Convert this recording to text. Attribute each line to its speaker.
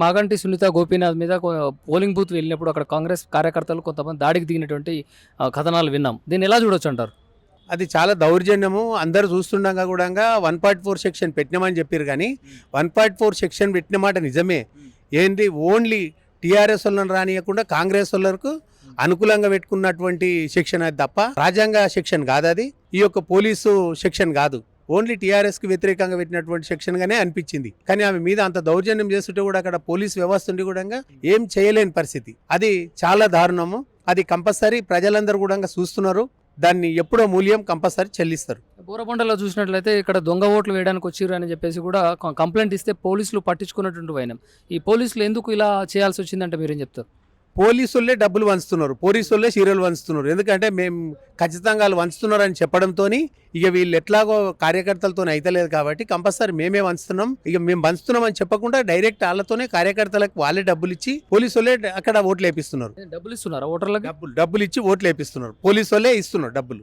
Speaker 1: మాగంటి సునీత గోపీనాథ్ మీద polling booth వెళ్ళినప్పుడు అక్కడ కాంగ్రెస్ కార్యకర్తలు కొంతమంది దాడికి దిగినటువంటి కథనాలు విన్నాం. దీన్ని ఎలా చూడొచ్చు అంటారు?
Speaker 2: అది చాలా దౌర్జన్యము. అందరు చూస్తుండగా కూడా వన్ పాయింట్ ఫోర్ సెక్షన్ పెట్టినామని చెప్పారు కానీ వన్ పాయింట్ ఫోర్ సెక్షన్ పెట్టిన మాట నిజమే. ఏంటి ఓన్లీ టీఆర్ఎస్ వాళ్ళని రానియకుండా కాంగ్రెస్ వాళ్ళకు అనుకూలంగా పెట్టుకున్నటువంటి సెక్షన్ అది తప్ప రాజ్యాంగ సెక్షన్ కాదు అది. ఈ యొక్క పోలీసు సెక్షన్ కాదు. ఓన్లీ టీఆర్ఎస్కి వ్యతిరేకంగా పెట్టినటువంటి సెక్షన్గానే అనిపించింది. కానీ ఆమె మీద అంత దౌర్జన్యం చేస్తుంటే కూడా అక్కడ పోలీస్ వ్యవస్థ ఉండి కూడా ఏం చేయలేని పరిస్థితి. అది చాలా దారుణము. అది కంపల్సరీ ప్రజలందరూ కూడా చూస్తున్నారు. దాన్ని ఎప్పుడో మూల్యం కంపల్సరీ చెల్లిస్తారు.
Speaker 1: బోరబండలో చూసినట్లయితే ఇక్కడ దొంగ ఓట్లు వేయడానికి వచ్చిర్రు అని చెప్పేసి కూడా కంప్లైంట్ ఇస్తే పోలీసులు పట్టించుకున్నటువంటి వైనం. ఈ పోలీసులు ఎందుకు ఇలా చేయాల్సి వచ్చిందంటే మీరేం చెప్తారు?
Speaker 2: పోలీసులే డబ్బులు వంచుతున్నారు పోలీసులే సీరియల్ వంచుతున్నారు. ఎందుకంటే మేము ఖచ్చితంగా వాళ్ళు వంచుతున్నారు అని చెప్పడంతో ఇక వీళ్ళు ఎట్లాగో కార్యకర్తలతో అయితలేదు కాబట్టి కంపల్సరీ మేమే వంచుతున్నాం. ఇక మేము వంచుతున్నాం అని చెప్పకుండా డైరెక్ట్ వాళ్ళతోనే కార్యకర్తలకు వాళ్ళే డబ్బులు ఇచ్చి పోలీసులే అక్కడ ఓట్లు వేపిస్తున్నారు.
Speaker 1: డబ్బులు ఇస్తున్నారా ఓటర్లకి?
Speaker 2: డబ్బులు డబ్బులు ఇచ్చి ఓట్లు వేపిస్తున్నారు. పోలీసు వాళ్ళే ఇస్తున్నారు డబ్బులు.